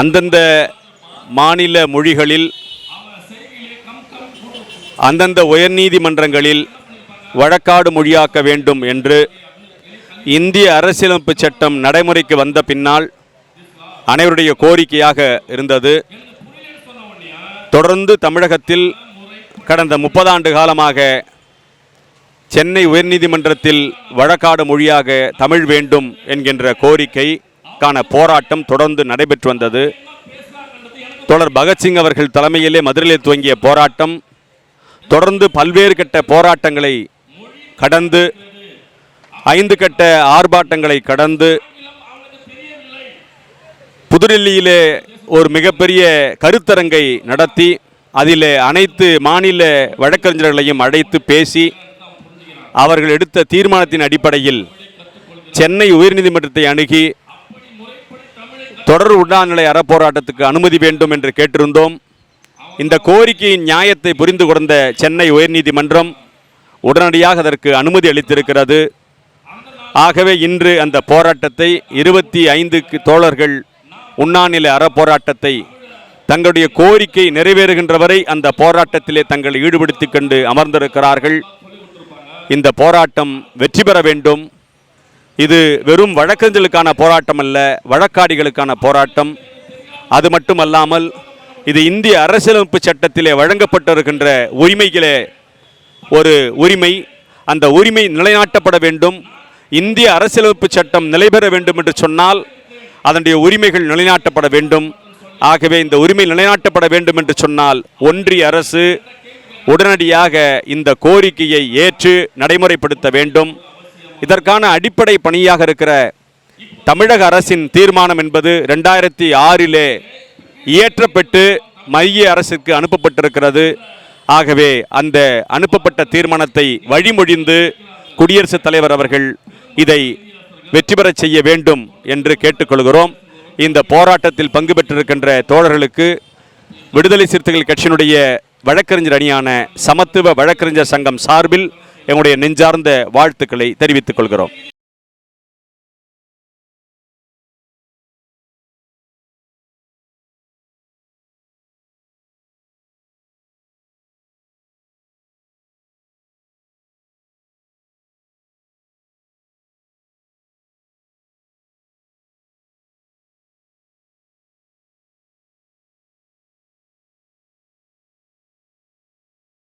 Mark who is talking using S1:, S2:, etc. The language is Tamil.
S1: அந்தந்த மாநில மொழிகளில் அந்தந்த உயர்நீதிமன்றங்களில் வழக்காடு மொழியாக்க வேண்டும் என்று இந்திய அரசியலமைப்பு சட்டம் நடைமுறைக்கு வந்த பின்னால் அனைவருடைய கோரிக்கையாக இருந்தது. தொடர்ந்து தமிழகத்தில் கடந்த முப்பதாண்டு காலமாக சென்னை உயர்நீதிமன்றத்தில் வழக்காடு மொழியாக தமிழ் வேண்டும் என்கின்ற கோரிக்கை அதற்கான போராட்டம் தொடர்ந்து நடைபெற்று வந்தது. தொடர் பகத்சிங் அவர்கள் தலைமையிலே மதுரையிலே துவங்கிய போராட்டம் தொடர்ந்து பல்வேறு கட்ட போராட்டங்களை கடந்து ஐந்து கட்ட ஆர்ப்பாட்டங்களை கடந்து புதுடில்லியிலே ஒரு மிகப்பெரிய கருத்தரங்கை நடத்தி அதில் அனைத்து மாநில வழக்கறிஞர்களையும் அழைத்து பேசி அவர்கள் எடுத்த தீர்மானத்தின் அடிப்படையில் சென்னை உயர்நீதிமன்றத்தை அணுகி தொடர் உண்ணாநிலை அறப்போராட்டத்துக்கு அனுமதி வேண்டும் என்று கேட்டிருந்தோம். இந்த கோரிக்கையின் நியாயத்தை புரிந்து கொண்ட சென்னை உயர்நீதிமன்றம் உடனடியாக அதற்கு அனுமதி அளித்திருக்கிறது. ஆகவே இன்று அந்த போராட்டத்தை இருபத்தி ஐந்துக்கு தோழர்கள் உண்ணாநிலை அறப்போராட்டத்தை தங்களுடைய கோரிக்கை நிறைவேறுகின்ற வரை அந்த போராட்டத்திலே தங்களை ஈடுபடுத்திக் கொண்டு அமர்ந்திருக்கிறார்கள். இந்த போராட்டம் வெற்றி பெற வேண்டும். இது வெறும் வழக்கறிஞர்களுக்கான போராட்டம் அல்ல வழக்காடிகளுக்கான போராட்டம். அது மட்டுமல்லாமல் இது இந்திய அரசியலமைப்பு சட்டத்திலே வழங்கப்பட்டிருக்கின்ற உரிமைகளே ஒரு உரிமை. அந்த உரிமை நிலைநாட்டப்பட வேண்டும். இந்திய அரசியலமைப்பு சட்டம் நிலைபெற வேண்டும் என்று சொன்னால் அதனுடைய உரிமைகள் நிலைநாட்டப்பட வேண்டும். ஆகவே இந்த உரிமை நிலைநாட்டப்பட வேண்டும் என்று சொன்னால் ஒன்றிய அரசு உடனடியாக இந்த கோரிக்கையை ஏற்று நடைமுறைப்படுத்த வேண்டும். இதற்கான அடிப்படை பணியாக இருக்கிற தமிழக அரசின் தீர்மானம் என்பது ரெண்டாயிரத்தி ஆறிலே இயற்றப்பட்டு மைய அரசுக்கு அனுப்பப்பட்டிருக்கிறது. ஆகவே அந்த அனுப்பப்பட்ட தீர்மானத்தை வழிமொழிந்து குடியரசுத் தலைவர் அவர்கள் இதை வெற்றி பெறச் செய்ய வேண்டும் என்று கேட்டுக்கொள்கிறோம். இந்த போராட்டத்தில் பங்கு பெற்றிருக்கின்ற தோழர்களுக்கு விடுதலை சிறுத்தைகள் கட்சியினுடைய வழக்கறிஞர் அணியான சமத்துவ வழக்கறிஞர் சங்கம் சார்பில் எங்களுடைய நெஞ்சார்ந்த வாழ்த்துக்களை தெரிவித்துக் கொள்கிறோம்.